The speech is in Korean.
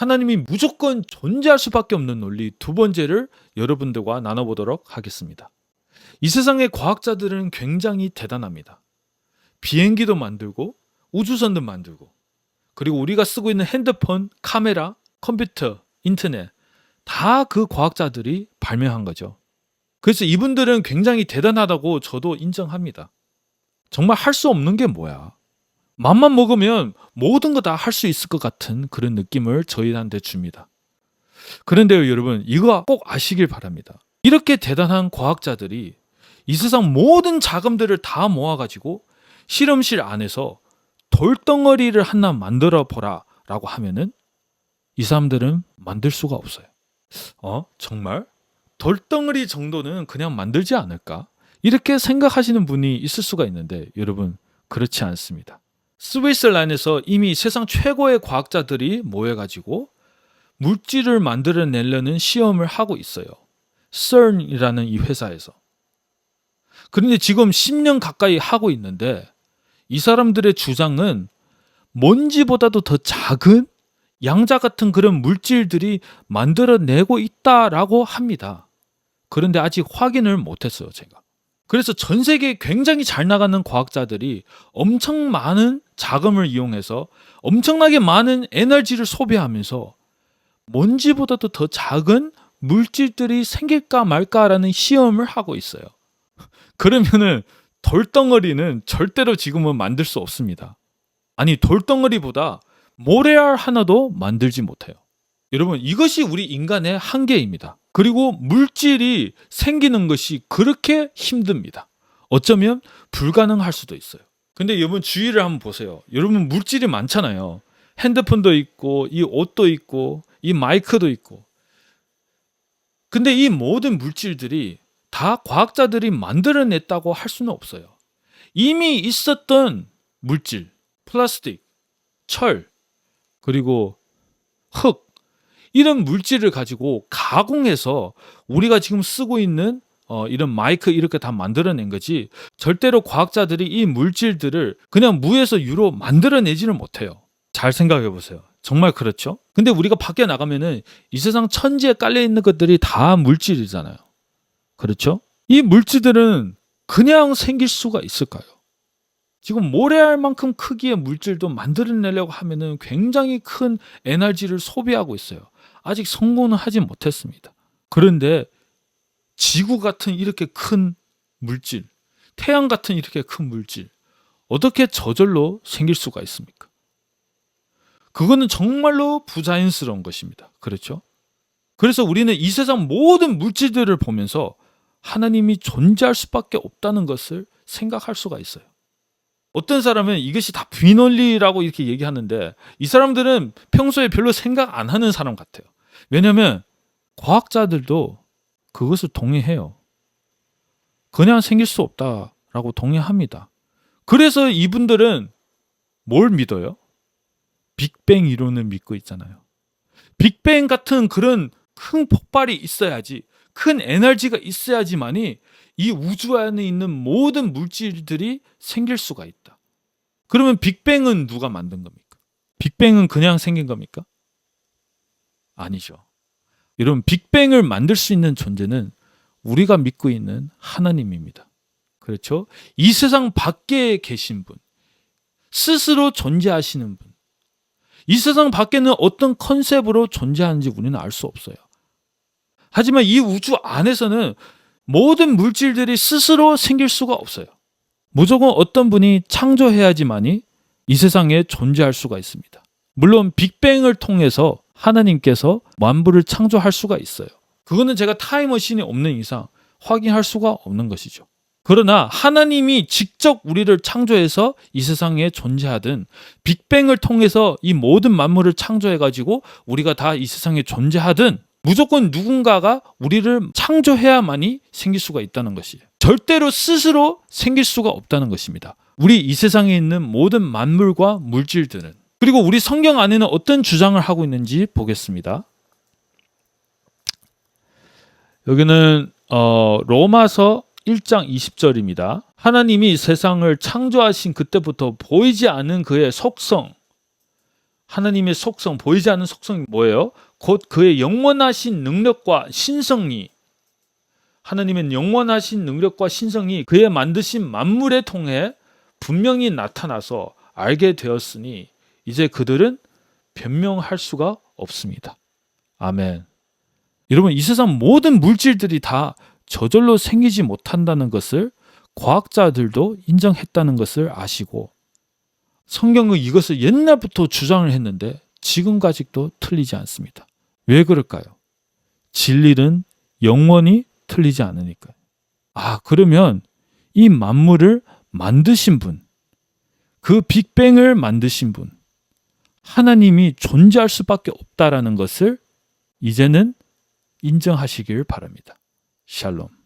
하나님이 무조건 존재할 수밖에 없는 논리 두 번째를 여러분들과 나눠보도록 하겠습니다. 이 세상의 과학자들은 굉장히 대단합니다. 비행기도 만들고 우주선도 만들고 그리고 우리가 쓰고 있는 핸드폰, 카메라, 컴퓨터, 인터넷 다 그 과학자들이 발명한 거죠. 그래서 이분들은 굉장히 대단하다고 저도 인정합니다. 정말 할 수 없는 게 뭐야? 맘만 먹으면 모든 거 다 할 수 있을 것 같은 그런 느낌을 저희한테 줍니다. 그런데요, 여러분, 이거 꼭 아시길 바랍니다. 이렇게 대단한 과학자들이 이 세상 모든 자금들을 다 모아가지고 실험실 안에서 돌덩어리를 하나 만들어 보라 라고 하면은 이 사람들은 만들 수가 없어요. 어? 정말? 돌덩어리 정도는 그냥 만들지 않을까? 이렇게 생각하시는 분이 있을 수가 있는데 여러분 그렇지 않습니다. 스위스란에서 이미 세상 최고의 과학자들이 모여가지고 물질을 만들어내려는 시험을 하고 있어요. CERN이라는 이 회사에서. 그런데 지금 10년 가까이 하고 있는데 이 사람들의 주장은 먼지보다도 더 작은 양자 같은 그런 물질들이 만들어내고 있다라고 합니다. 그런데 아직 확인을 못했어요, 제가. 그래서 전 세계에 굉장히 잘 나가는 과학자들이 엄청 많은 자금을 이용해서 엄청나게 많은 에너지를 소비하면서 먼지보다도 더 작은 물질들이 생길까 말까라는 시험을 하고 있어요. 그러면은 돌덩어리는 절대로 지금은 만들 수 없습니다. 아니, 돌덩어리보다 모래알 하나도 만들지 못해요. 여러분, 이것이 우리 인간의 한계입니다. 그리고 물질이 생기는 것이 그렇게 힘듭니다. 어쩌면 불가능할 수도 있어요. 근데 여러분 주위를 한번 보세요. 여러분 물질이 많잖아요. 핸드폰도 있고, 이 옷도 있고, 이 마이크도 있고. 근데 이 모든 물질들이 다 과학자들이 만들어냈다고 할 수는 없어요. 이미 있었던 물질, 플라스틱, 철, 그리고 흙, 이런 물질을 가지고 가공해서 우리가 지금 쓰고 있는 어, 이런 마이크 이렇게 다 만들어낸 거지 절대로 과학자들이 이 물질들을 그냥 무에서 유로 만들어내지는 못해요. 잘 생각해 보세요. 정말 그렇죠? 근데 우리가 밖에 나가면은 이 세상 천지에 깔려 있는 것들이 다 물질이잖아요. 그렇죠? 이 물질들은 그냥 생길 수가 있을까요? 지금 모래알만큼 크기의 물질도 만들어내려고 하면은 굉장히 큰 에너지를 소비하고 있어요. 아직 성공은 하지 못했습니다. 그런데 지구 같은 이렇게 큰 물질, 태양 같은 이렇게 큰 물질, 어떻게 저절로 생길 수가 있습니까? 그거는 정말로 부자연스러운 것입니다. 그렇죠? 그래서 우리는 이 세상 모든 물질들을 보면서 하나님이 존재할 수밖에 없다는 것을 생각할 수가 있어요. 어떤 사람은 이것이 다 비논리라고 이렇게 얘기하는데 이 사람들은 평소에 별로 생각 안 하는 사람 같아요. 왜냐하면 과학자들도 그것을 동의해요. 그냥 생길 수 없다라고 동의합니다. 그래서 이분들은 뭘 믿어요? 빅뱅 이론을 믿고 있잖아요. 빅뱅 같은 그런 큰 폭발이 있어야지, 큰 에너지가 있어야지만이 이 우주 안에 있는 모든 물질들이 생길 수가 있다. 그러면 빅뱅은 누가 만든 겁니까? 빅뱅은 그냥 생긴 겁니까? 아니죠. 여러분, 빅뱅을 만들 수 있는 존재는 우리가 믿고 있는 하나님입니다. 그렇죠? 이 세상 밖에 계신 분, 스스로 존재하시는 분, 이 세상 밖에는 어떤 컨셉으로 존재하는지 우리는 알 수 없어요. 하지만 이 우주 안에서는 모든 물질들이 스스로 생길 수가 없어요. 무조건 어떤 분이 창조해야지만이 이 세상에 존재할 수가 있습니다. 물론 빅뱅을 통해서 하나님께서 만물을 창조할 수가 있어요. 그거는 제가 타임머신이 없는 이상 확인할 수가 없는 것이죠. 그러나 하나님이 직접 우리를 창조해서 이 세상에 존재하든 빅뱅을 통해서 이 모든 만물을 창조해 가지고 우리가 다 이 세상에 존재하든 무조건 누군가가 우리를 창조해야만이 생길 수가 있다는 것이에요. 절대로 스스로 생길 수가 없다는 것입니다. 우리 이 세상에 있는 모든 만물과 물질들은 그리고 우리 성경 안에는 어떤 주장을 하고 있는지 보겠습니다. 여기는 어, 로마서 1장 20절입니다. 하나님이 세상을 창조하신 그때부터 보이지 않은 그의 속성, 하나님의 속성, 보이지 않는 속성이 뭐예요? 곧 그의 영원하신 능력과 신성이 하나님의 영원하신 능력과 신성이 그의 만드신 만물에 통해 분명히 나타나서 알게 되었으니 이제 그들은 변명할 수가 없습니다. 아멘. 여러분, 이 세상 모든 물질들이 다 저절로 생기지 못한다는 것을 과학자들도 인정했다는 것을 아시고 성경은 이것을 옛날부터 주장을 했는데 지금까지도 틀리지 않습니다. 왜 그럴까요? 진리는 영원히 틀리지 않으니까요. 아, 그러면 이 만물을 만드신 분, 그 빅뱅을 만드신 분, 하나님이 존재할 수밖에 없다라는 것을 이제는 인정하시길 바랍니다. 샬롬.